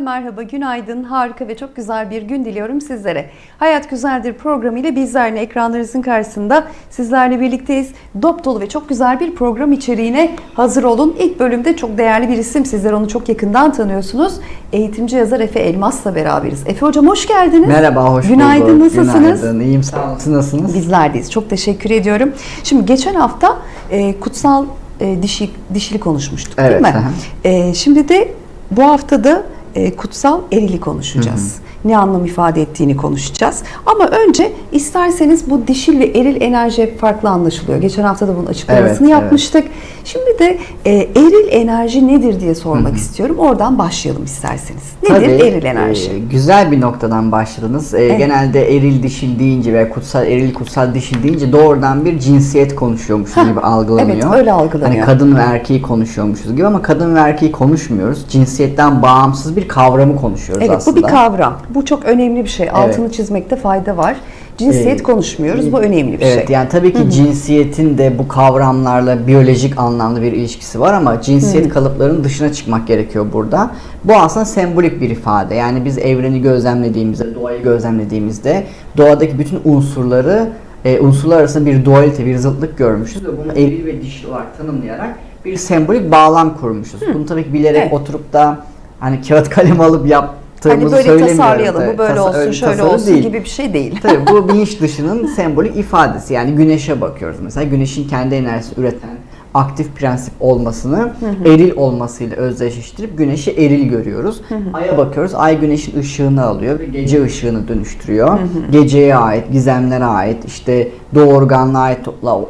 Merhaba, günaydın, harika ve çok güzel bir gün diliyorum sizlere. Hayat Güzeldir programı ile bizlerle ekranlarınızın karşısında sizlerle birlikteyiz. Dop dolu ve çok güzel bir program içeriğine hazır olun. İlk bölümde çok değerli bir isim, sizler onu çok yakından tanıyorsunuz. Eğitimci yazar Efe Elmas'la beraberiz. Efe Hocam hoş geldiniz. Merhaba, hoş Günaydın, bulduk. nasılsınız? Günaydın, iyiyim sağ olun. Siz nasılsınız? Bizlerdeyiz. Çok teşekkür ediyorum. Şimdi geçen hafta e, kutsal e, dişi, dişili konuşmuştuk değil Evet, mi? aha. E, şimdi de bu haftada e, kutsal erili konuşacağız. Ne anlam ifade ettiğini konuşacağız. Ama önce isterseniz bu dişil ve eril enerji hep farklı anlaşılıyor. Geçen hafta da bunun açıklamasını Evet, yapmıştık. Şimdi de e, eril enerji nedir diye sormak istiyorum. Oradan başlayalım isterseniz. Nedir Tabii, eril enerji? e, güzel bir noktadan başladınız. E, Genelde eril dişil deyince veya kutsal eril kutsal dişil deyince doğrudan bir cinsiyet konuşuyormuşuz Hah, gibi algılanıyor. evet, öyle algılanıyor. Hani kadın ve erkeği konuşuyormuşuz gibi ama kadın ve erkeği konuşmuyoruz. Cinsiyetten bağımsız bir kavramı konuşuyoruz Evet aslında. bu bir kavram. Bu çok önemli bir şey. Altını çizmekte fayda var. Cinsiyet Ee, konuşmuyoruz. Bu önemli bir Evet şey. yani tabii ki cinsiyetin de bu kavramlarla biyolojik anlamda bir ilişkisi var ama cinsiyet kalıplarının dışına çıkmak gerekiyor burada. Bu aslında sembolik bir ifade. Yani biz evreni gözlemlediğimizde, doğayı gözlemlediğimizde doğadaki bütün unsurları e, unsurlar arasında bir dualite, bir zıtlık görmüşüz ve bunu eril ve dişil olarak tanımlayarak bir sembolik bağlam kurmuşuz. Bunu tabii ki bilerek Evet. oturup da hani kağıt kalem alıp yaptığımızı Hani böyle söylemiyorum. tasarlayalım, tabii. bu böyle Tasa- olsun, öyle şöyle olsun değil. gibi bir şey değil. Tabii bu bilinç dışının sembolik ifadesi. Yani güneşe bakıyoruz mesela. Güneşin kendi enerjisi üreten aktif prensip olmasını eril olmasıyla özdeşleştirip güneşi eril görüyoruz. Ay'a bakıyoruz. Ay güneşin ışığını alıyor ve gece ışığını dönüştürüyor. Geceye ait, gizemlere ait, işte doğurganlığa ait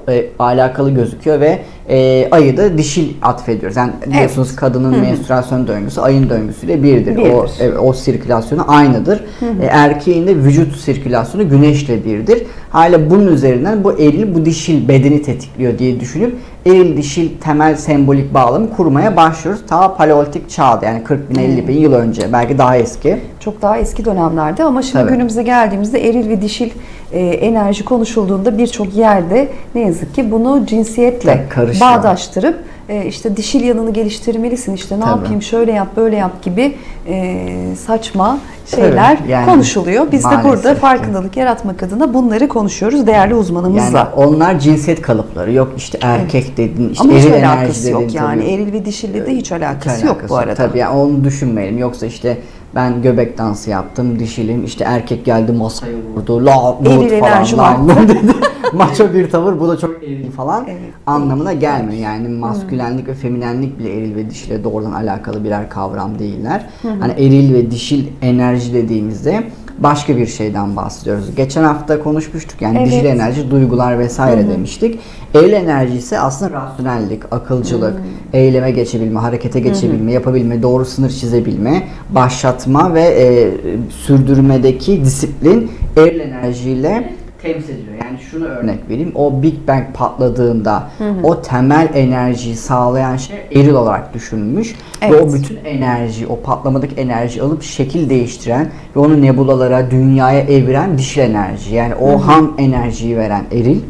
e, alakalı gözüküyor ve e, ayı da dişil atfediyoruz. Yani biliyorsunuz kadının menstruasyon döngüsü ayın döngüsüyle birdir. O Birdir. Evet, o sirkülasyonu aynıdır. E, erkeğin de vücut sirkülasyonu güneşle birdir. Hala bunun üzerinden bu eril bu dişil bedeni tetikliyor diye düşünüp eril dişil temel sembolik bağlamı kurmaya başlıyoruz. Ta paleolitik çağda yani 40 bin 50 bin yıl önce belki daha eski. Çok daha eski dönemlerde ama şimdi Tabii. günümüze geldiğimizde eril ve dişil e, enerji konuşulduğunda birçok yerde ne yazık ki bunu cinsiyetle karışıyor. bağdaştırıp e, işte dişil yanını geliştirmelisin işte ne Tabii. yapayım şöyle yap böyle yap gibi e, saçma şeyler Tabii, yani konuşuluyor. Biz de burada ki. farkındalık yaratmak adına bunları konuşuyoruz değerli uzmanımızla. Yani onlar cinsiyet kalıpları. Yok işte erkek dedin, işte Ama hiç eril enerji alakası yok dedin. yani tabii. eril ve dişille de hiç alakası, Hiç yok bu arada. Tabii yani onu düşünmeyelim. Yoksa işte ben göbek dansı yaptım, dişilim. işte erkek geldi masaya vurdu. La vurdu falan. bu dedi. Maço bir tavır. Bu da çok eril falan. Evet. Anlamına gelmiyor. Yani maskülenlik ve feminenlik bile eril ve dişile doğrudan alakalı birer kavram değiller. Hani eril ve dişil enerji dediğimizde başka bir şeyden bahsediyoruz. Geçen hafta konuşmuştuk yani Evet. dişil enerji duygular vesaire demiştik. Eril enerji ise aslında rasyonellik, akılcılık, eyleme geçebilme, harekete geçebilme, yapabilme, doğru sınır çizebilme, başlatma ve e, sürdürmedeki disiplin eril enerjiyle temsil ediliyor. Yani şunu örnek vereyim. O Big Bang patladığında o temel enerjiyi sağlayan şey eril olarak düşünülmüş. Ve Evet. o bütün enerji, o patlamadaki enerji alıp şekil değiştiren ve onu nebulalara, dünyaya eviren dişil enerji. Yani o ham enerjiyi veren eril.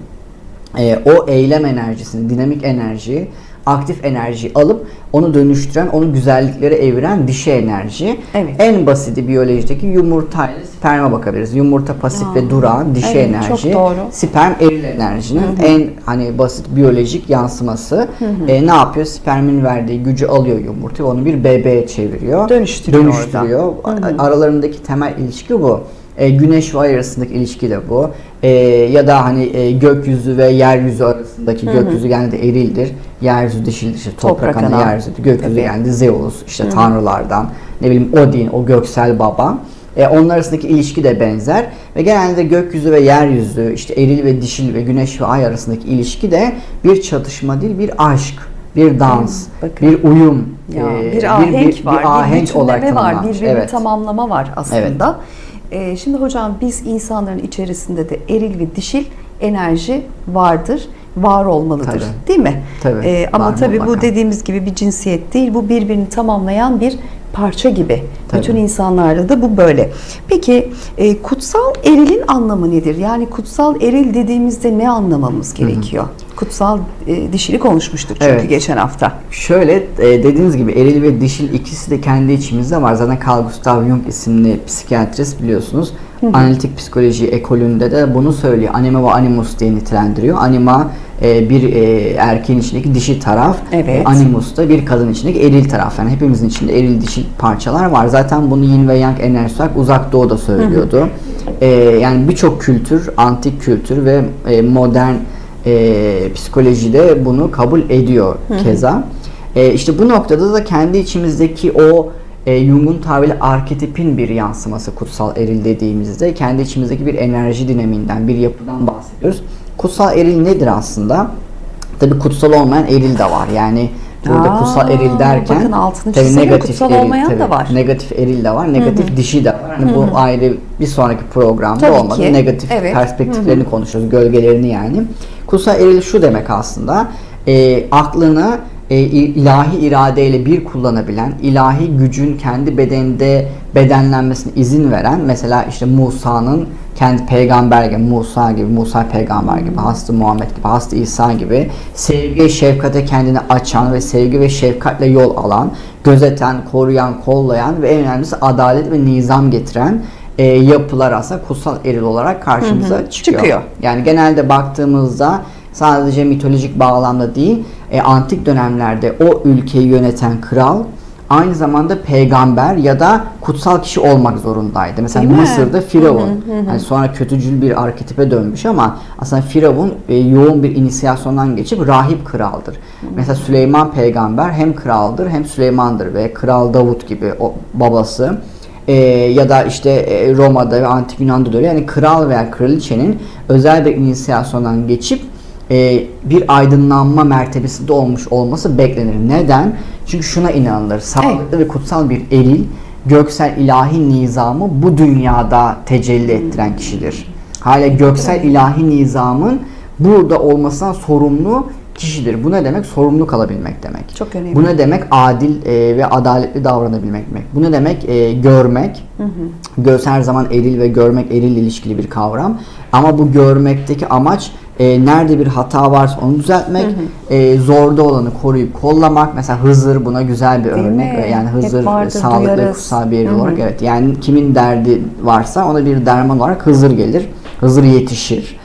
Ee, o eylem enerjisini, dinamik enerjiyi, aktif enerjiyi alıp onu dönüştüren, onu güzelliklere eviren dişi enerji. Evet. En basiti biyolojideki yumurtayla sperme bakabiliriz. Yumurta pasif ve durağan dişi Evet, enerji. çok doğru. Sperm eril enerjinin en hani basit biyolojik yansıması. Ee, ne yapıyor? Spermin verdiği gücü alıyor yumurta ve onu bir bebeğe çeviriyor. Dönüştürüyor Dönüştürüyor. Aralarındaki temel ilişki bu. E, güneş ve ay arasındaki ilişki de bu. E, ya da hani e, gökyüzü ve yeryüzü arasındaki gökyüzü genelde erildir. Yeryüzü dişildir. İşte toprak, Toprak ana, ana. yeryüzü. Gökyüzü Tabii. genelde Zeus, işte tanrılardan. Ne bileyim Odin, o göksel baba. E, onlar arasındaki ilişki de benzer ve genelde gökyüzü ve yeryüzü, işte eril ve dişil ve güneş ve ay arasındaki ilişki de bir çatışma değil, bir aşk, bir dans, bakın. bir uyum, Ya, e, bir ahenk var, bir, ahenk olarak bütünleme var, birbirini Evet. tamamlama var aslında. Ee, şimdi hocam biz insanların içerisinde de eril ve dişil enerji vardır, var olmalıdır. Tabii. Değil mi? Tabii, Ee, ama tabii bu mutlaka. dediğimiz gibi bir cinsiyet değil, bu birbirini tamamlayan bir parça gibi. Tabii. Bütün insanlarda da bu böyle. Peki e, kutsal erilin anlamı nedir? Yani kutsal eril dediğimizde ne anlamamız gerekiyor? Kutsal e, dişili konuşmuştuk çünkü Evet. geçen hafta. Şöyle e, dediğiniz gibi eril ve dişil ikisi de kendi içimizde var. Zaten Carl Gustav Jung isimli psikiyatrist biliyorsunuz. Analitik psikoloji ekolünde de bunu söylüyor. Anima ve animus diye nitelendiriyor. Anima e, bir e, erkeğin içindeki dişi taraf. Evet. E, animus da bir kadın içindeki eril taraf. Yani hepimizin içinde eril dişil parçalar var. Zaten bunu yin ve yang enerjisi olarak uzak doğuda söylüyordu. E, yani birçok kültür, antik kültür ve e, modern e, psikolojide bunu kabul ediyor keza. E, işte bu noktada da kendi içimizdeki o e, Jung'un tabiriyle arketipin bir yansıması kutsal eril dediğimizde kendi içimizdeki bir enerji dinamiğinden, bir yapıdan bahsediyoruz. Kutsal eril nedir aslında? Tabii kutsal olmayan eril de var. Yani burada Aa, kutsal eril derken bakın altını tabii çizelim, kutsal olmayan da tabii, var. Negatif eril de var, negatif dişi de var. Hani bu ayrı bir sonraki programda Tabii olmadı. ki. Negatif Evet. perspektiflerini konuşuyoruz, gölgelerini yani. Kutsal eril şu demek aslında, e, aklını e, ilahi iradeyle bir kullanabilen, ilahi gücün kendi bedeninde bedenlenmesine izin veren, mesela işte Musa'nın kendi peygamber gibi, Musa gibi, Musa peygamber gibi, Hazreti Muhammed gibi, Hazreti İsa gibi sevgi, şefkate kendini açan ve sevgi ve şefkatle yol alan, gözeten, koruyan, kollayan ve en önemlisi adalet ve nizam getiren e, yapılar aslında kutsal eril olarak karşımıza çıkıyor. Çıkıyor. Yani genelde baktığımızda sadece mitolojik bağlamda değil, e, antik dönemlerde o ülkeyi yöneten kral aynı zamanda peygamber ya da kutsal kişi olmak zorundaydı. Mesela Değil mi? Mısır'da Firavun. Hani sonra kötücül bir arketipe dönmüş ama aslında Firavun e, yoğun bir inisiyasyondan geçip rahip kraldır. Mesela Süleyman peygamber hem kraldır hem Süleymandır ve Kral Davut gibi o babası e, ya da işte e, Roma'da ve Antik Yunan'da da öyle. Yani kral veya kraliçenin özel bir inisiyasyondan geçip e, bir aydınlanma mertebesinde olmuş olması beklenir. Neden? Çünkü şuna inanılır. Sağlıklı ve kutsal bir eril, göksel ilahi nizamı bu dünyada tecelli ettiren kişidir. Hala göksel ilahi nizamın burada olmasından sorumlu kişidir. Bu ne demek? Sorumlu kalabilmek demek. Çok önemli. Bu ne demek? Adil e, ve adaletli davranabilmek demek. Bu ne demek? E, görmek. Göz her zaman eril ve görmek eril ilişkili bir kavram. Ama bu görmekteki amaç e, nerede bir hata varsa onu düzeltmek, e, zorda olanı koruyup kollamak. Mesela Hızır buna güzel bir Değil örnek. mi? Yani Hızır vardır, sağlıklı ve duyarız. kutsal bir eril olarak evet. Yani kimin derdi varsa ona bir derman olarak Hızır gelir. Hızır yetişir.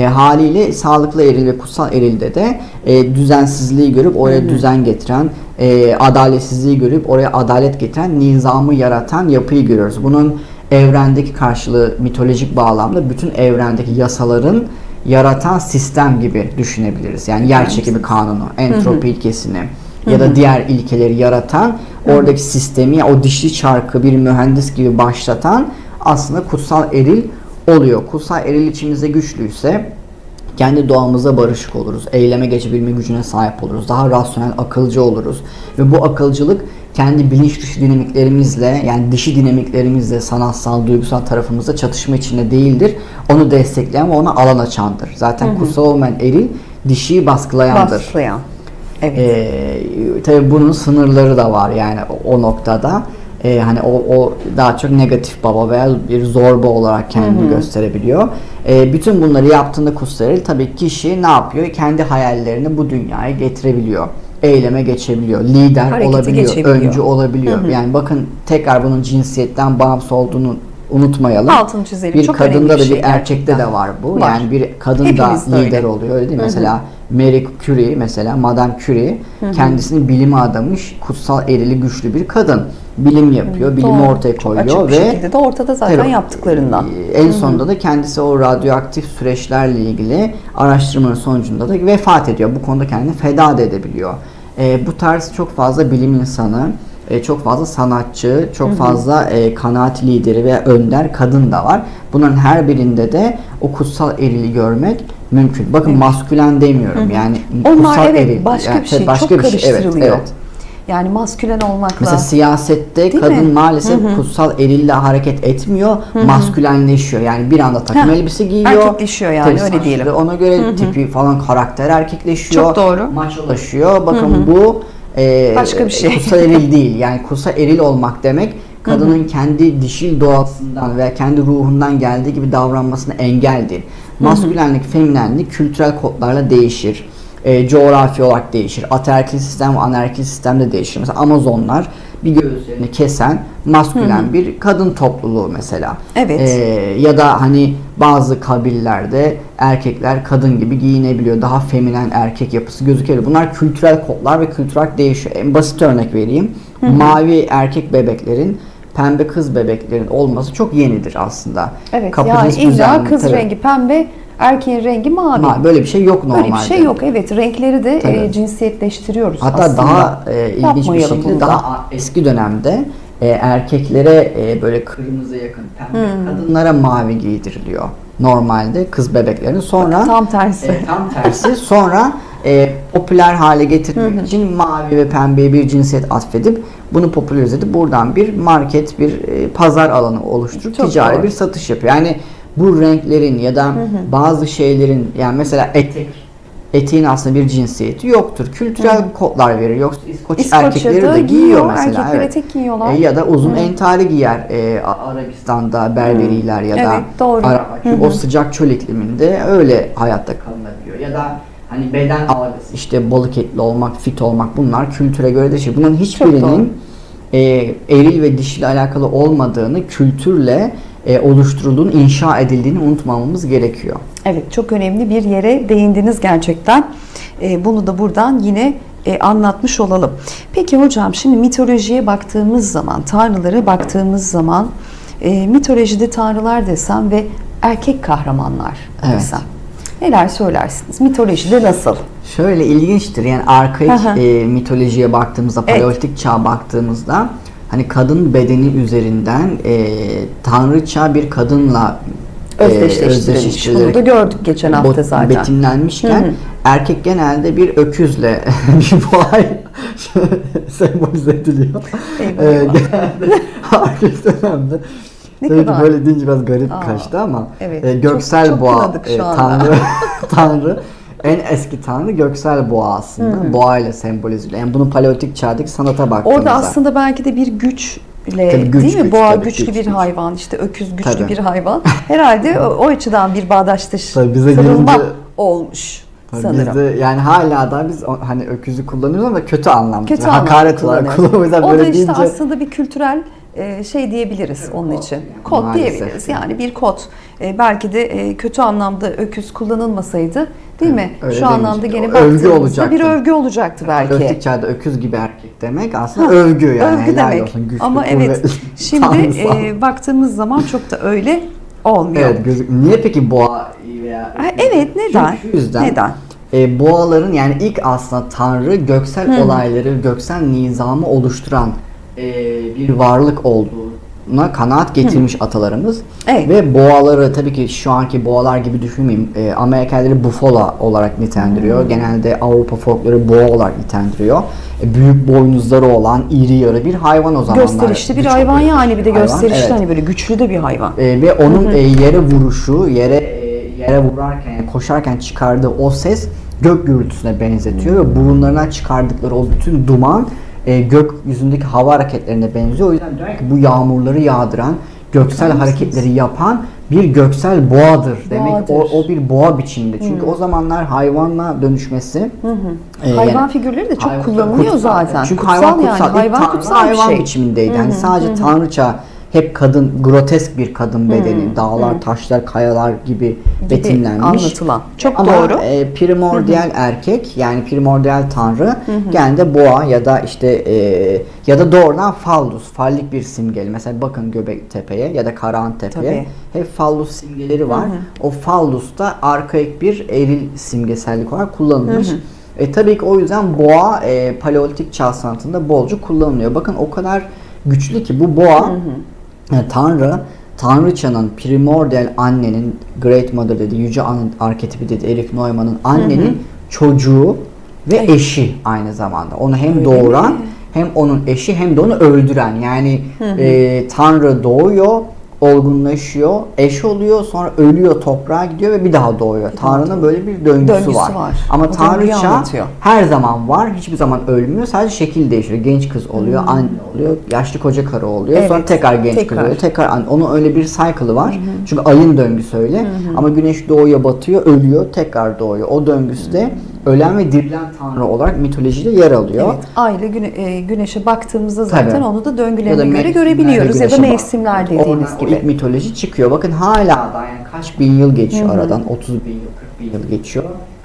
E, haliyle sağlıklı eril ve kutsal erilde de e, düzensizliği görüp oraya düzen getiren, e, adaletsizliği görüp oraya adalet getiren, nizamı yaratan yapıyı görüyoruz. Bunun evrendeki karşılığı mitolojik bağlamda bütün evrendeki yasaların yaratan sistem gibi düşünebiliriz. Yani yer çekimi kanunu, entropi ilkesini ya da diğer ilkeleri yaratan, oradaki sistemi, o dişli çarkı bir mühendis gibi başlatan aslında kutsal eril oluyor. Kutsal eril içimizde güçlüyse kendi doğamıza barışık oluruz. Eyleme geçebilme gücüne sahip oluruz. Daha rasyonel, akılcı oluruz. Ve bu akılcılık kendi bilinç dışı dinamiklerimizle yani dişi dinamiklerimizle sanatsal, duygusal tarafımızda çatışma içinde değildir. Onu destekleyen ve ona alan açandır. Zaten kutsal olmayan eril dişiyi baskılayandır. Baskılayan. Evet. Ee, tabii bunun sınırları da var yani o noktada. Ee, hani o, o daha çok negatif baba veya bir zorba olarak kendini gösterebiliyor. Ee, bütün bunları yaptığında Kustarel tabii kişi ne yapıyor? Kendi hayallerini bu dünyaya getirebiliyor. Eyleme geçebiliyor. Lider Harekete olabiliyor. geçebiliyor. Öncü olabiliyor. Yani bakın tekrar bunun cinsiyetten bağımsız olduğunu unutmayalım. Altını çizelim. Bir Çok kadında bir da şey bir erkekte gerçekten. de var bu. Var. Yani bir kadın Hepimizde da öyle. lider oluyor öyle değil mi? Mesela Marie Curie mesela Madame Curie kendisini bilime adamış kutsal erili güçlü bir kadın. Bilim yapıyor, bilimi Doğru. ortaya Çok koyuyor açık bir şekilde de ortada zaten Tabii, yaptıklarından. e, En sonunda da kendisi o radyoaktif süreçlerle ilgili araştırmanın sonucunda da vefat ediyor. Bu konuda kendini feda da edebiliyor. E, bu tarz çok fazla bilim insanı, e, çok fazla sanatçı, çok fazla e, kanaat lideri ve önder kadın da var. Bunların her birinde de o kutsal erili görmek mümkün. Bakın maskülen demiyorum. Yani Onlar kutsal evet eril. başka Yani bir şey. başka çok bir şey. Evet, karıştırılıyor. evet. Yani maskülen olmakla. Mesela siyasette Değil kadın mi? maalesef kutsal erille hareket etmiyor, maskülenleşiyor. Yani bir anda takım Heh, elbise giyiyor. erkekleşiyor yani, öyle saçları diyelim. Ona göre tipi falan karakter erkekleşiyor. Çok doğru. Maçolaşıyor. Bakın bu e, Başka bir şey. kutsal eril değil. Yani kutsal eril olmak demek kadının kendi dişil doğasından ve kendi ruhundan geldiği gibi davranmasına engel değil. Maskülenlik, feminenlik kültürel kodlarla değişir. E, coğrafi olarak değişir. Ataerkil sistem ve anaerkil sistem de değişir. Mesela Amazonlar bir göğüslerini kesen maskülen bir kadın topluluğu mesela. Evet. E, ya da hani bazı kabillerde erkekler kadın gibi giyinebiliyor. Daha feminen erkek yapısı gözükebilir. Bunlar kültürel kodlar ve kültürel değişiyor. En basit örnek vereyim. Mavi erkek bebeklerin pembe kız bebeklerin olması çok yenidir aslında. Evet yani Kapitalist illa kız tabii. rengi pembe, erkeğin rengi mavi. Ma- Böyle bir şey yok normalde. Böyle bir şey yok. Evet renkleri de Tabii. e, cinsiyetleştiriyoruz Hatta aslında. daha e, ilginç bir şekilde bunu da. daha eski dönemde e, erkeklere e, böyle kırmızı yakın pembe Hmm. kadınlara mavi giydiriliyor. Normalde kız bebeklerin sonra Tam tersi. e, tam tersi sonra e, popüler hale getirmek için mavi ve pembeye bir cinsiyet atfedip bunu popülerize edip buradan bir market bir e, pazar alanı oluşturup Çok ticari doğru. bir satış yapıyor. Yani bu renklerin ya da bazı şeylerin yani mesela etek eteğin aslında bir cinsiyeti yoktur. Kültürel kodlar verir. Yoksa İskoç İskoçya'da erkekleri de giyiyor giyiyor, mesela. erkekler evet. etek giyiyorlar. E, ya da uzun entari giyer e, Arabistan'da Berberiler ya da Evet, doğru. Arap. Çünkü o sıcak çöl ikliminde öyle hayatta kalınabiliyor. Ya da hani beden algısı işte balık etli olmak, fit olmak bunlar kültüre göre değişir. Bunların doğru. hiçbirinin e, eril ve dişil alakalı olmadığını kültürle e, oluşturulduğunu, inşa edildiğini unutmamamız gerekiyor. Evet çok önemli bir yere değindiniz gerçekten. E, bunu da buradan yine e, anlatmış olalım. Peki hocam şimdi mitolojiye baktığımız zaman, tanrılara baktığımız zaman e, mitolojide tanrılar desem ve erkek kahramanlar Evet. desem. Neler söylersiniz? Mitolojide nasıl? Şöyle ilginçtir yani arkaik e, mitolojiye baktığımızda, Evet. paleolitik çağa baktığımızda hani kadın bedeni üzerinden e, tanrıça bir kadınla e, Özdeşleştirilmiş. Bunu da gördük geçen hafta zaten. betimlenmişken Hı hı. erkek genelde bir öküzle bir boğay sembolize ediliyor. E, eyvah. genelde arkaik dönemde Ne Tabii ki kadar- böyle deyince biraz garip Aa, kaçtı ama evet. e, Çok- göksel çok boğa kınadık şu e, tanrı tanrı en eski tanrı göksel boğa aslında. Boğa ile sembolize ediliyor. Yani bunu paleolitik çağdaki sanata baktığımızda. Orada aslında belki de bir güçle Tabii güç, değil mi? güç, Boğa tabii, güçlü güç, bir güç. hayvan, işte öküz güçlü Tabii. bir hayvan. Herhalde o, o açıdan bir Tabii bize bağdaştırılma gelince- olmuş Tabii sanırım. Biz de yani hala da biz o- hani öküzü kullanıyoruz ama kötü anlamda. Kötü anlamda hakaret olarak kullanıyoruz. O da işte deyince aslında bir kültürel şey diyebiliriz onun için. Kod maalesef. diyebiliriz. Yani bir kod. E, belki de e, kötü anlamda öküz kullanılmasaydı değil mi? öyle Şu anlamda gene baktığımızda olacaktı. bir övgü olacaktı belki. paleolitik çağda öküz gibi erkek demek aslında övgü yani. övgü Helal demek. olsun, güçlü, Ama evet şimdi e, baktığımız zaman çok da öyle olmuyor. Evet, gözük- Niye peki boğa veya Ha, evet neden? Şu yüzden Neden? e, boğaların yani ilk aslında tanrı göksel olayları, göksel nizamı oluşturan e, bir varlık olduğuna kanaat getirmiş atalarımız. Evet. Ve boğaları tabii ki şu anki boğalar gibi düşünmeyeyim. E, Amerikalıları buffalo olarak nitendiriyor. Genelde Avrupa folkloru boğa olarak nitendiriyor. E, büyük boynuzları olan iri yarı bir hayvan o zamanlar. Gösterişli bir hayvan yani bir de hayvan. gösterişli Evet. hani böyle güçlü de bir hayvan. E, ve onun e, yere vuruşu, yere e, yere vurarken, yani koşarken çıkardığı o ses gök gürültüsüne benzetiyor ve burunlarından çıkardıkları o bütün duman e, gökyüzündeki hava hareketlerine benziyor. O yüzden diyor ki bu yağmurları yağdıran, göksel hareketleri yapan bir göksel boğadır. Demek o, Boğadır. o bir boğa biçiminde. Çünkü o zamanlar hayvanla dönüşmesi e, hayvan yani- figürleri de çok Hayvan- kullanılıyor kutsal. zaten. Çünkü Kutsal hayvan yani. kutsal. İlk Hayvan tanrı kutsal bir hayvan şey. biçimindeydi. Hani sadece tanrıça hep kadın, grotesk bir kadın bedeni, dağlar, taşlar, kayalar gibi, betimlenmiş. anlatılan. Çok Ama doğru. e, primordial erkek yani primordial tanrı genelde boğa ya da işte e, ya da doğrudan fallus, fallik bir simgeli. Mesela bakın Göbektepe'ye ya da Karahan Tepe'ye Tabii. hep fallus simgeleri var. O fallus da arkaik bir eril simgesellik olarak kullanılmış. E, tabii ki o yüzden boğa e, paleolitik çağ sanatında bolca kullanılıyor. Bakın o kadar güçlü ki bu boğa yani Tanrı Tanrıçanın primordial annenin Great Mother dedi, Yüce Anı arketipi dedi Erich Neumann'ın annenin çocuğu ve eşi aynı zamanda. Onu hem doğuran hem onun eşi hem de onu öldüren. Yani e, Tanrı doğuyor, olgunlaşıyor, eş oluyor, sonra ölüyor, toprağa gidiyor ve bir daha doğuyor. Tanrı'nın böyle bir döngüsü, Döngüsü var. var. Ama O Tanrıça her zaman var, hiçbir zaman ölmüyor. Sadece şekil değişiyor. Genç kız oluyor, anne oluyor, yaşlı koca karı oluyor. Sonra Evet, tekrar genç tekrar. kız oluyor, tekrar anne. Onun öyle bir cycle'ı var. Çünkü ayın döngüsü öyle. Ama güneş doğuya batıyor, ölüyor, tekrar doğuyor. O döngüsü de ölen ve dirilen tanrı olarak mitolojide yer alıyor. Evet, ay ile güne- e, güneşe baktığımızda zaten Tabii. onu da döngülerine göre görebiliyoruz ya da mevsimler dediğiniz gibi. İlk mitoloji çıkıyor. Bakın hala da yani kaç bin yıl geçiyor aradan. 30 bin yıl, 40 bin yıl geçiyor.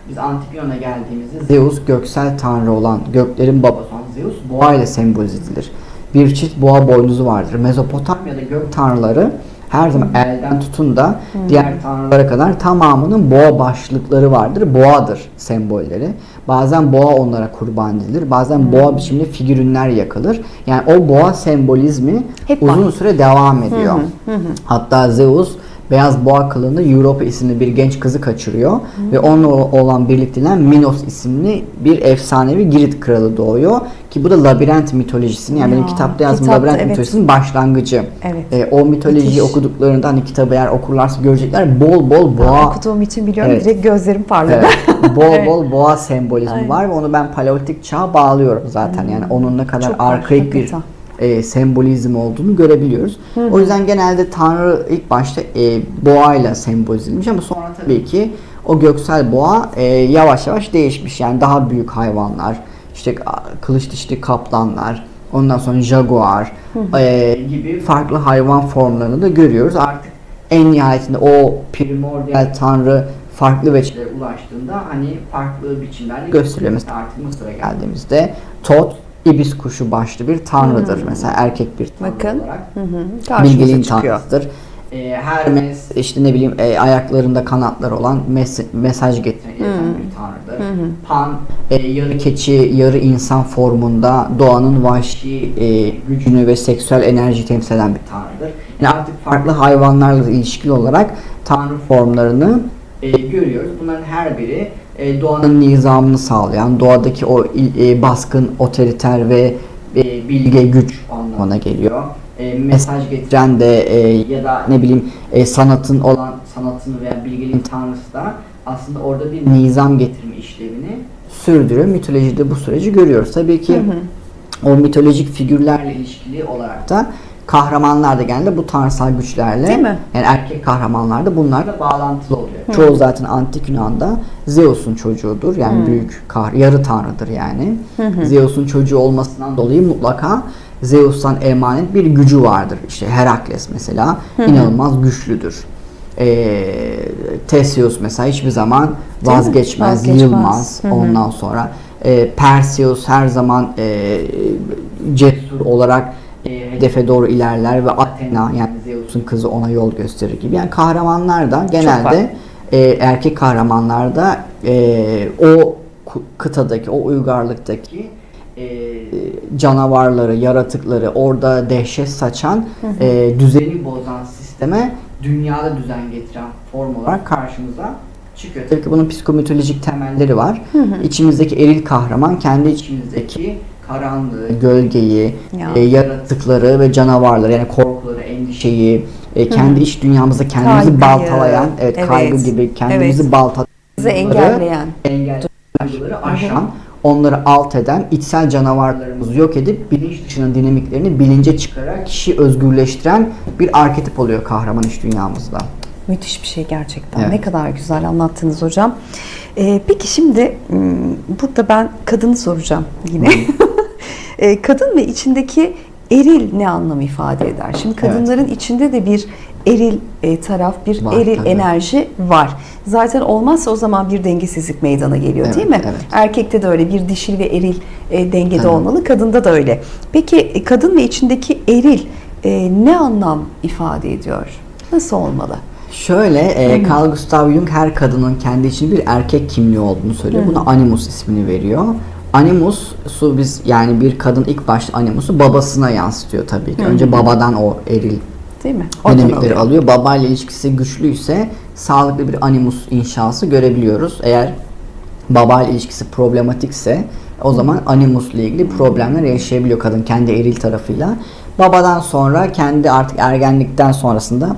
Biz Antik Yunan'a geldiğimizde Zeus göksel tanrı olan göklerin babası olan Zeus boğa ile sembolize edilir. Bir çift boğa boynuzu vardır. Mezopotamya'da gök tanrıları her zaman elden tutun da diğer tanrılara kadar tamamının boğa başlıkları vardır. Boğadır sembolleri. Bazen boğa onlara kurban edilir. Bazen boğa biçimde figürünler yakılır. Yani o boğa sembolizmi Hep uzun var. süre devam ediyor. Hatta Zeus Beyaz Boğa kılığında Europa isimli bir genç kızı kaçırıyor ve onunla olan birlikteliğinden Minos isimli bir efsanevi Girit kralı doğuyor ki bu da labirent mitolojisinin yani benim Ya, kitapta yazdığım kitapta, labirent evet. mitolojisinin başlangıcı. Evet. Ee, o mitolojiyi Müthiş. okuduklarında hani kitabı eğer okurlarsa görecekler bol bol boğa Okuduğum için biliyorum Evet. direkt gözlerim parladı. Evet. bol Evet. bol boğa sembolizmi Aynen. var ve onu ben paleolitik çağa bağlıyorum zaten. Yani onun ne kadar Çok arkaik bir. E, sembolizm olduğunu görebiliyoruz. O yüzden genelde Tanrı ilk başta e, boğayla sembolize edilmiş ama sonra tabii ki o göksel boğa e, yavaş yavaş değişmiş. Yani daha büyük hayvanlar, işte kılıç dişli kaplanlar, ondan sonra jaguar e, gibi farklı hayvan formlarını da görüyoruz. Artık en nihayetinde o primordial tanrı farklı veçlere ulaştığında hani farklı biçimlerle gösteriliyor. Mesela artık Mısır'a geldiğimizde Tot, ibis kuşu başlı bir tanrıdır. Mesela erkek bir tanrı Bakın. olarak. Hı hı, karşımıza Bilgeliğin tanrısıdır. E, Hermes işte ne bileyim e, ayaklarında kanatları olan mes- mesaj getiren bir tanrıdır. Pan e, yarı keçi yarı insan formunda doğanın vahşi e, gücünü ve seksüel enerjiyi temsil eden bir tanrıdır. Yani artık farklı hayvanlarla ilişkili olarak tanrı formlarını e, görüyoruz. Bunların her biri e, doğanın nizamını sağlayan, doğadaki o e, baskın, otoriter ve e, bilge güç anlamına geliyor. E, mesaj getiren de e, ya da ne bileyim e, sanatın olan sanatın veya bilgeliğin tanrısı da aslında orada bir nizam getirme işlevini sürdürüyor. Mitolojide bu süreci görüyoruz. Tabii ki o mitolojik figürlerle ilişkili olarak da kahramanlar da genelde bu tanrısal güçlerle Değil mi? yani erkek kahramanlar da bunlarla bağlantılı oluyor. Çoğu zaten antik Yunan'da Zeus'un çocuğudur. Yani büyük kah yarı tanrıdır yani. Zeus'un çocuğu olmasından dolayı mutlaka Zeus'tan emanet bir gücü vardır. İşte Herakles mesela inanılmaz güçlüdür. Ee, Theseus mesela hiçbir zaman vazgeçmez, Vazgeçmez. yılmaz. Ondan sonra e, Perseus her zaman e, cesur olarak e, hedefe doğru ilerler ve Athena yani Zeus'un kızı ona yol gösterir gibi. Yani kahramanlar da genelde e, erkek kahramanlar da e, o kıtadaki, o uygarlıktaki e, canavarları, yaratıkları orada dehşet saçan, e, düzeni bozan sisteme dünyada düzen getiren form olarak karşımıza çıkıyor. Tabii ki bunun psikomitolojik temelleri var. İçimizdeki eril kahraman kendi içimizdeki karanlığı, gölgeyi, Ya. e, yaratıkları ve canavarları yani korkuları, endişeyi, e, kendi iç dünyamızda kendimizi Kaygıyı, baltalayan, evet, evet, kaygı gibi kendimizi evet. baltalayan, Bizi engelleyen. engelleyen aşan, onları alt eden, içsel canavarlarımızı yok edip bilinç dışının dinamiklerini bilince çıkararak kişiyi özgürleştiren bir arketip oluyor kahraman iç dünyamızda. Müthiş bir şey gerçekten. Evet. Ne kadar güzel anlattınız hocam. Ee, peki şimdi m, burada ben kadını soracağım yine. Ee, kadın ve içindeki eril ne anlam ifade eder? Şimdi kadınların içinde de bir eril e, taraf, bir Var, eril tabii. enerji var. Zaten olmazsa o zaman bir dengesizlik meydana geliyor Evet, değil mi? evet. Erkekte de öyle bir dişil ve eril e, dengede Tabii. olmalı. Kadında da öyle. Peki e, kadın ve içindeki eril e, ne anlam ifade ediyor? Nasıl olmalı? Şöyle, e, Carl Gustav Jung her kadının kendi için bir erkek kimliği olduğunu söylüyor. Buna animus ismini veriyor. Animus, su biz yani bir kadın ilk başta animusu babasına yansıtıyor tabii ki. Önce babadan o eril Değil mi? Dinamikleri alıyor. alıyor. Babayla ilişkisi güçlüyse sağlıklı bir animus inşası görebiliyoruz. Eğer babayla ilişkisi problematikse o zaman animusla ilgili problemler yaşayabiliyor kadın kendi eril tarafıyla. Babadan sonra kendi artık ergenlikten sonrasında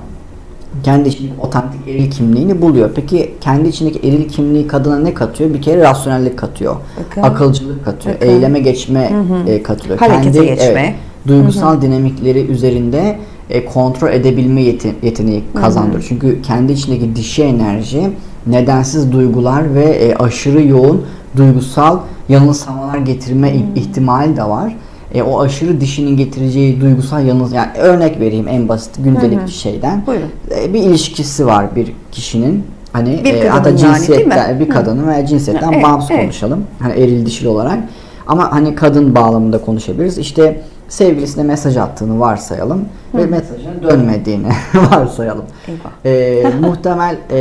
kendi içindeki otantik eril kimliğini buluyor. Peki kendi içindeki eril kimliği kadına ne katıyor? Bir kere rasyonellik katıyor. Bakın. Akılcılık katıyor. Bakın. Eyleme geçme e, katıyor. Harekete geçme. evet, duygusal dinamikleri üzerinde e, kontrol edebilme yeti- yeteneği kazandırıyor. Çünkü kendi içindeki dişi enerji nedensiz duygular ve e, aşırı yoğun duygusal yanılsamalar getirme i- ihtimali de var. E, o aşırı dişinin getireceği duygusal yanıl yani örnek vereyim en basit gündelik bir şeyden. Buyurun. E, bir ilişkisi var bir kişinin. Hani Bir e, hatta yani, cinsiyetten bir kadının veya cinsiyetten evet, bağımsız evet. konuşalım. Hani eril dişil olarak. Ama hani kadın bağlamında konuşabiliriz. İşte sevgilisine mesaj attığını varsayalım ve mesajın dönmediğini varsayalım. Eyvah. E, muhtemel e,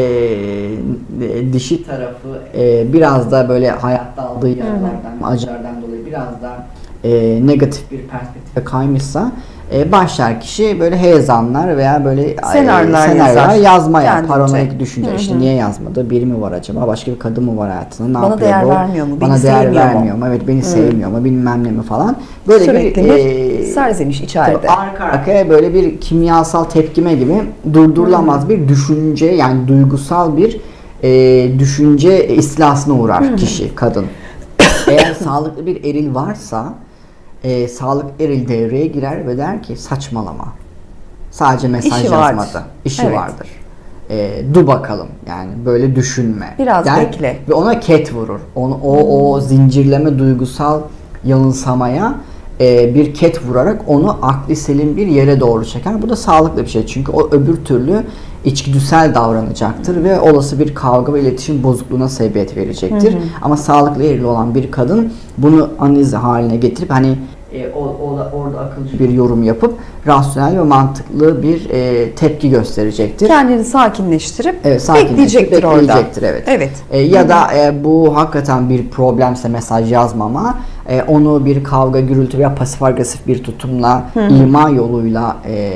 e, dişi tarafı e, biraz da böyle hayatta aldığı yaralardan, acılardan dolayı biraz da e, negatif bir perspektife kaymışsa e, başlar kişi böyle heyecanlar veya böyle e, Senaryolar senaryolar yazar. yazmaya Kendince. paranoyak düşünce işte niye yazmadı biri mi var acaba başka bir kadın mı var hayatında ne Bana yapıyor değer bu? vermiyor mu? Beni bana değer sevmiyor mu? vermiyor mu evet beni sevmiyor mu bilmem ne mi falan böyle Sürekli bir bir e, serzeniş içeride. Arka arkaya böyle bir kimyasal tepkime gibi durdurulamaz bir düşünce yani duygusal bir e, düşünce istilasına uğrar kişi, kadın. Eğer sağlıklı bir eril varsa e, sağlık eril devreye girer ve der ki saçmalama. Sadece mesaj İşi vardır. yazmadı. İşi Evet. vardır. E, dur bakalım yani böyle düşünme. Biraz der bekle. Ve ona ket vurur. Onu, o, o zincirleme duygusal yanılsamaya e, bir ket vurarak onu akli selim bir yere doğru çeker. Bu da sağlıklı bir şey. Çünkü o öbür türlü içgüdüsel davranacaktır ve olası bir kavga ve iletişim bozukluğuna sebebiyet verecektir. Ama sağlıklı eril olan bir kadın bunu analiz haline getirip hani e, o, o da, orada akılcı bir yorum yapıp rasyonel ve mantıklı bir e, tepki gösterecektir. Kendini sakinleştirip Evet, sakinleştirip bekleyecektir orada. bekleyecektir, evet. Evet. E, ya da e, bu hakikaten bir problemse mesaj yazmama, e, onu bir kavga, gürültü veya pasif agresif bir tutumla, ima yoluyla e,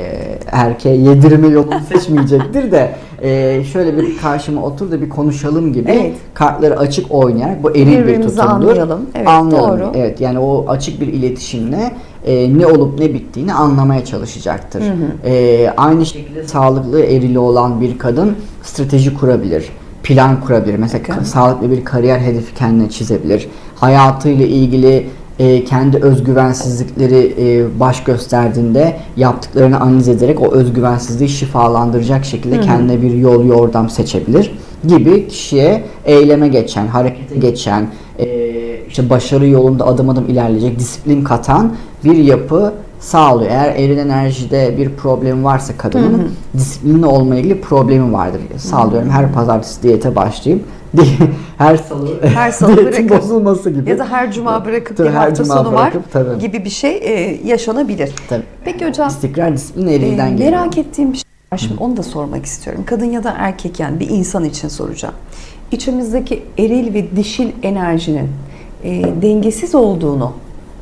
erkeğe yedirme yolunu seçmeyecektir de e, şöyle bir karşıma otur da bir konuşalım gibi Evet. kartları açık oynayarak bu eril bir tutumdur. anlayalım. Evet, Anlayalım. doğru. Evet yani o açık bir iletişimle e, ne olup ne bittiğini anlamaya çalışacaktır. E, aynı şekilde sağlıklı erili olan bir kadın strateji kurabilir, plan kurabilir. Mesela Bakın. sağlıklı bir kariyer hedefi kendine çizebilir. Hayatıyla ilgili e, kendi özgüvensizlikleri e, baş gösterdiğinde yaptıklarını analiz ederek o özgüvensizliği şifalandıracak şekilde kendine bir yol yordam seçebilir gibi kişiye eyleme geçen, harekete geçen, e, işte başarı yolunda adım adım ilerleyecek, disiplin katan bir yapı sağlıyor. Eğer eril enerjide bir problem varsa kadının disiplinli olma ilgili problemi vardır. Sağlıyorum her pazartesi diyete başlayıp her salı, Her salı bırakıp bozulması gibi. Ya da her cuma bırakıp Tabii bir her hafta cuma sonu var bırakıp, tabii. gibi bir şey e, yaşanabilir. Tabii. Peki hocam İstikrar disiplin e, erilden geliyor. merak ettiğim bir şey var. Şimdi onu da sormak istiyorum. Kadın ya da erkek yani bir insan için soracağım. İçimizdeki eril ve dişil enerjinin e, dengesiz olduğunu,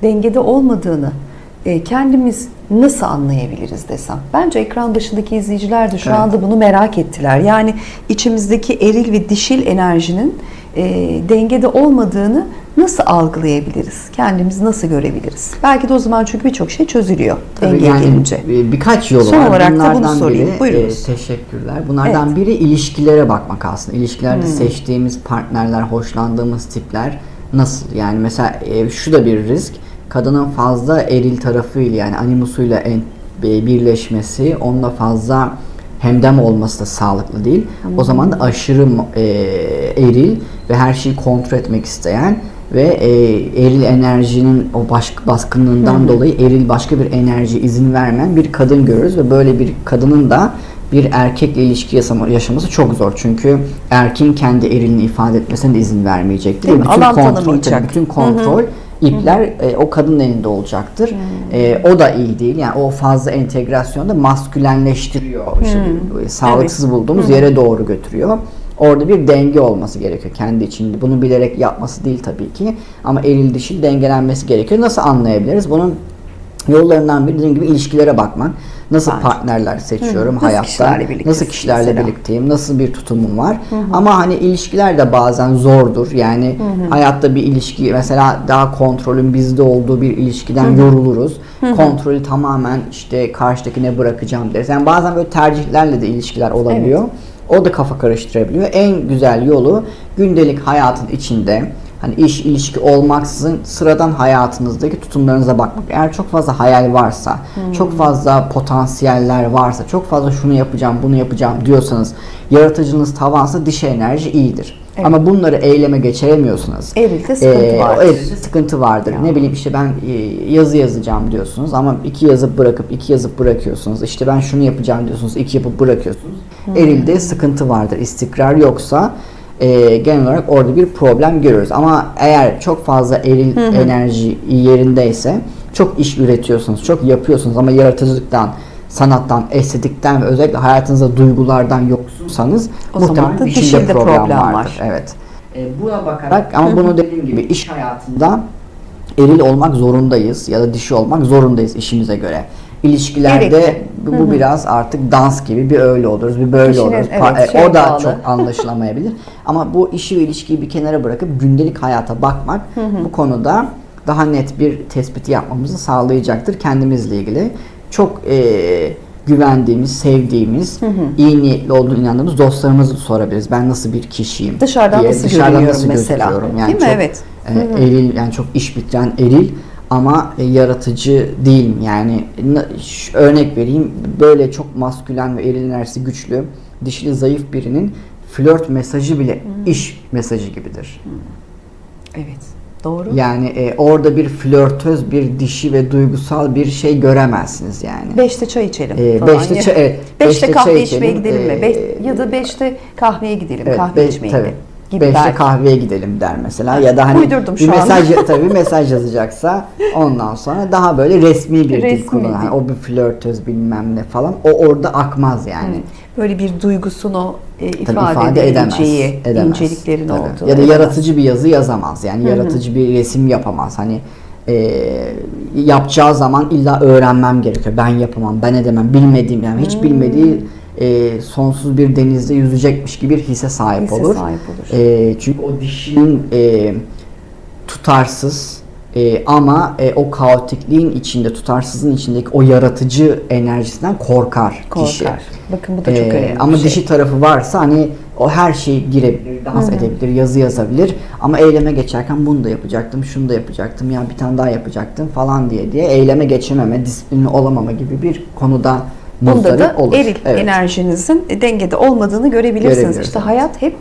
dengede olmadığını kendimiz nasıl anlayabiliriz desem. Bence ekran başındaki izleyiciler de şu Evet. anda bunu merak ettiler. Yani içimizdeki eril ve dişil enerjinin e, dengede olmadığını nasıl algılayabiliriz? Kendimizi nasıl görebiliriz? Belki de o zaman çünkü birçok şey çözülüyor Tabii dengeye yani gelince. bir- birkaç yolu Son var. olarak da bunu Bunlardan sorayım. biri Buyurunuz. e, teşekkürler. Bunlardan Evet. biri ilişkilere bakmak aslında. İlişkilerde Hmm. seçtiğimiz partnerler, hoşlandığımız tipler nasıl? Yani mesela e, şu da bir risk. Kadının fazla eril tarafıyla yani animusuyla en, e, birleşmesi, onunla fazla hemdem olması da sağlıklı değil. O zaman da aşırı e, eril ve her şeyi kontrol etmek isteyen ve e, eril enerjinin o baş, baskınlığından dolayı eril başka bir enerji izin vermeyen bir kadın görürüz ve böyle bir kadının da bir erkekle ilişki yaşama, yaşaması çok zor. Çünkü erkin kendi erilini ifade etmesine de izin vermeyecektir. Değil? Bütün Alan kontrol, bütün kontrol ipler e, o kadının elinde olacaktır. E, o da iyi değil. Yani o fazla entegrasyonda maskülenleştiriyor. İşte bu- sağlıksız bulduğumuz yere doğru götürüyor. Orada bir denge olması gerekiyor kendi içinde. Bunu bilerek yapması değil tabii ki. Ama eril dişil dengelenmesi gerekiyor. Nasıl anlayabiliriz? Bunun yollarından biri dediğim gibi ilişkilere bakmak. Nasıl Bence. partnerler seçiyorum Nasıl hayatta? kişilerle birliktesin Nasıl kişilerle mesela? birlikteyim? Nasıl bir tutumum var? Ama hani ilişkiler de bazen zordur. Yani hayatta bir ilişki mesela daha kontrolün bizde olduğu bir ilişkiden yoruluruz. Kontrolü tamamen işte karşıdakine bırakacağım deriz. Yani bazen böyle tercihlerle de ilişkiler olabiliyor. O da kafa karıştırabiliyor. En güzel yolu gündelik hayatın içinde hani iş ilişki olmaksızın sıradan hayatınızdaki tutumlarınıza bakmak. Eğer çok fazla hayal varsa, çok fazla potansiyeller varsa, çok fazla şunu yapacağım, bunu yapacağım diyorsanız, yaratıcınız tavansa dişi enerji iyidir. Evet. Ama bunları eyleme geçiremiyorsunuz. Eril'de sıkıntı Ee, vardır. sıkıntı vardır. Ne bileyim işte ben yazı yazacağım diyorsunuz ama iki yazıp bırakıp iki yazıp bırakıyorsunuz. İşte ben şunu yapacağım diyorsunuz, iki yapıp bırakıyorsunuz. Erilde sıkıntı vardır. İstikrar yoksa e, genel olarak orada bir problem görüyoruz. Ama eğer çok fazla eril enerji yerindeyse çok iş üretiyorsunuz, çok yapıyorsunuz ama yaratıcılıktan, sanattan, estetikten ve özellikle hayatınızda duygulardan yoksunsanız O zaman muhtemelen da dişinde dişinde problem, problem vardır. var. Evet. E, buna bakarak ama bunu dediğim gibi iş hayatında eril olmak zorundayız ya da dişi olmak zorundayız işimize göre. İlişkilerde Gerekli. bu bu biraz artık dans gibi bir öyle oluruz, bir böyle Kişinin, oluruz. evet, şeye o da bağlı. çok anlaşılamayabilir. Ama bu işi ve ilişkiyi bir kenara bırakıp gündelik hayata bakmak bu konuda daha net bir tespiti yapmamızı sağlayacaktır kendimizle ilgili. Çok e, güvendiğimiz, sevdiğimiz, iyi niyetli olduğunu inandığımız dostlarımızı sorabiliriz. Ben nasıl bir kişiyim? Dışarıdan diye. nasıl Dışarıdan görünüyorum nasıl mesela? Yani Değil mi? çok, Evet. e, eril yani çok iş bitiren eril ama e, yaratıcı değilim. Yani örnek vereyim. Böyle çok maskülen ve eril enerjisi güçlü, dişili zayıf birinin flört mesajı bile iş mesajı gibidir. Evet. Doğru. Yani e, orada bir flörtöz, bir dişi ve duygusal bir şey göremezsiniz yani. Beşte çay içelim falan. beşte çay- evet, beşte beşte kahve çay içmeye içelim, gidelim mi? ee, Beş- ya da beşte kahveye gidelim. Evet, kahve be- içmeye tabii. gidelim. Gibi Beşte belki. kahveye gidelim der mesela ya da hani Uydurdum bir şu mesaj tabii mesaj yazacaksa ondan sonra daha böyle resmi bir Resmi dil kullanır. Hani dil. o bir flörtöz bilmem ne falan. O orada akmaz yani. Böyle bir duygusunu e, Tabii ifade, ifade edemez. inceliklerin Tabii. olduğu. Ya da edemez. yaratıcı bir yazı yazamaz. Yani yaratıcı bir resim yapamaz. Hani e, yapacağı zaman illa öğrenmem gerekiyor. Ben yapamam, ben edemem, bilmediğim yani Hmm. hiç bilmediği e, sonsuz bir denizde yüzecekmiş gibi bir hisse sahip Hisse olur. sahip olur. E, çünkü o dişinin e, tutarsız e, ama e, o kaotikliğin içinde, tutarsızın içindeki o yaratıcı enerjisinden korkar. Korkar. Bakın bu da çok Ee, önemli. Ama şey. dişi tarafı varsa hani o her şeyi girebilir, dans edebilir, yazı yazabilir. Ama eyleme geçerken bunu da yapacaktım, şunu da yapacaktım, ya bir tane daha yapacaktım falan diye diye eyleme geçememe, disiplinli olamama gibi bir konuda Bunda da olur. eril Evet. enerjinizin dengede olmadığını görebilirsiniz. İşte hayat hep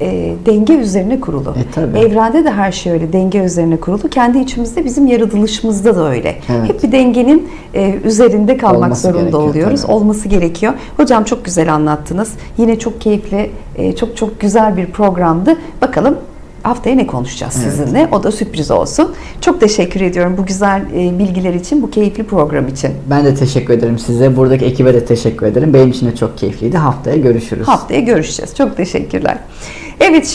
e, denge üzerine kurulu. E, tabii. Evrende de her şey öyle denge üzerine kurulu. Kendi içimizde bizim yaratılışımızda da öyle. Evet. Hep bir dengenin e, üzerinde kalmak Olması zorunda oluyoruz. tabii. Olması gerekiyor. Hocam çok güzel anlattınız. Yine çok keyifli, e, çok çok güzel bir programdı. Bakalım haftaya ne konuşacağız Evet. sizinle? O da sürpriz olsun. Çok teşekkür ediyorum bu güzel e, bilgiler için, bu keyifli program için. Ben de teşekkür ederim size. Buradaki ekibe de teşekkür ederim. Benim için de çok keyifliydi. Haftaya görüşürüz. Haftaya görüşeceğiz. Çok teşekkürler. Evet şimdi